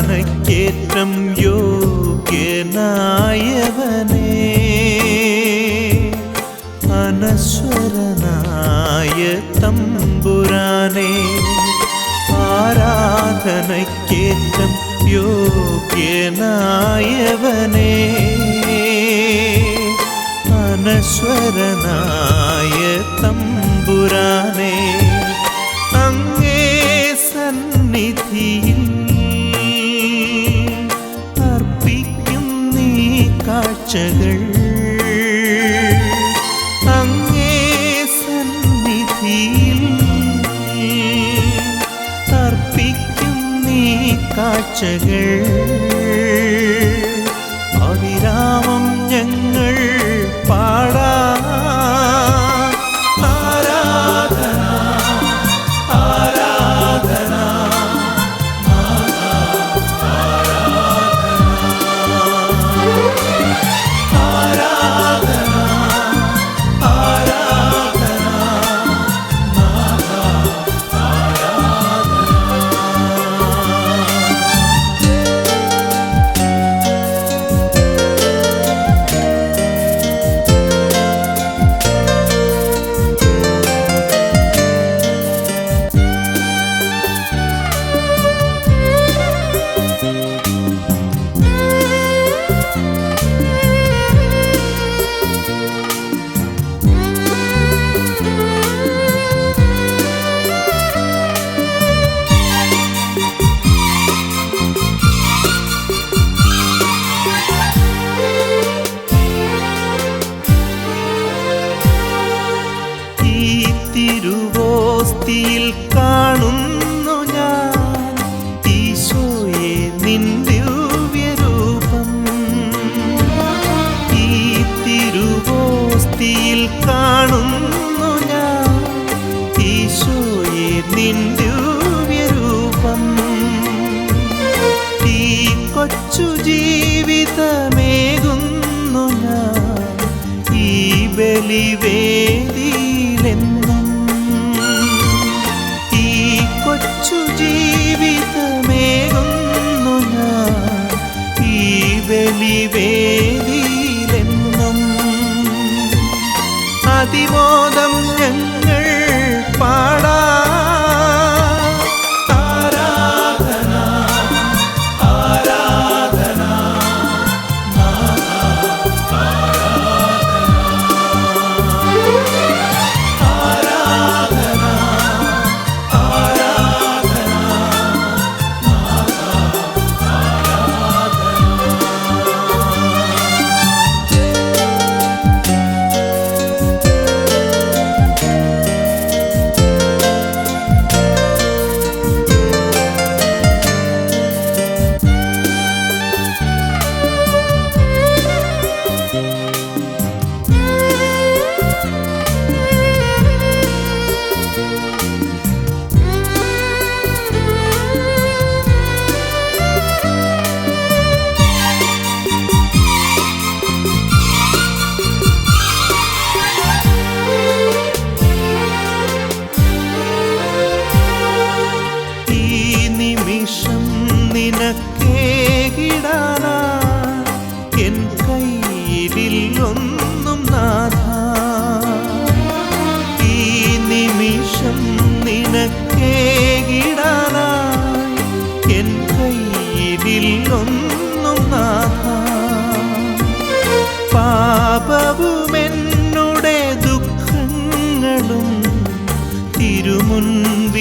ധ്യാനക്കേറ്റം യോഗ്യനായവനേ. അനശ്വരനായ തമ്പുരാനേ ആരാധനക്കേറ്റം യോഗ്യനായവനേ. അനശ്വരനായ തമ്പുരാനേ അങ്ങേ സന്നിധിയിൽ കാഴ്ചകൾ. അങ്ങേ സന്നിധിയിൽ അർപ്പിക്കും കാഴ്ചകൾ. കൊച്ചു ജീവിതമേകുന്നു ഞാൻ. ഈ ബലിവേദിയിലെന്നും ഈ കൊച്ചു ജീവിതമേകുന്നു ഞാൻ. ഈ ബലിവേദിയിലെന്നും അതിമോദം ഞങ്ങൾ പാടാ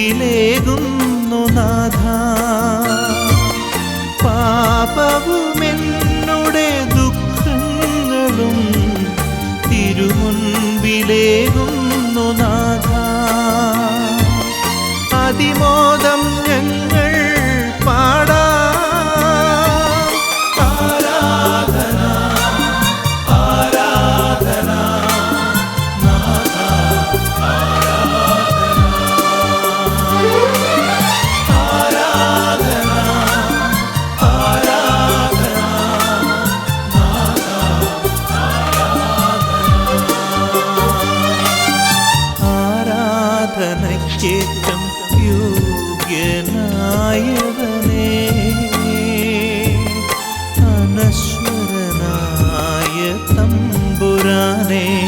തിരുമുൻപിലേകുന്നു നാഥ. പാപവുമെന്നുടെ ദുഃഖങ്ങളും തിരുമുൻപിലേകുന്നു നാഥ. അതിമോദം ചേറ്റം യോഗ്യനായവനേ. അനശ്വരനായ തമ്പുരാനേ.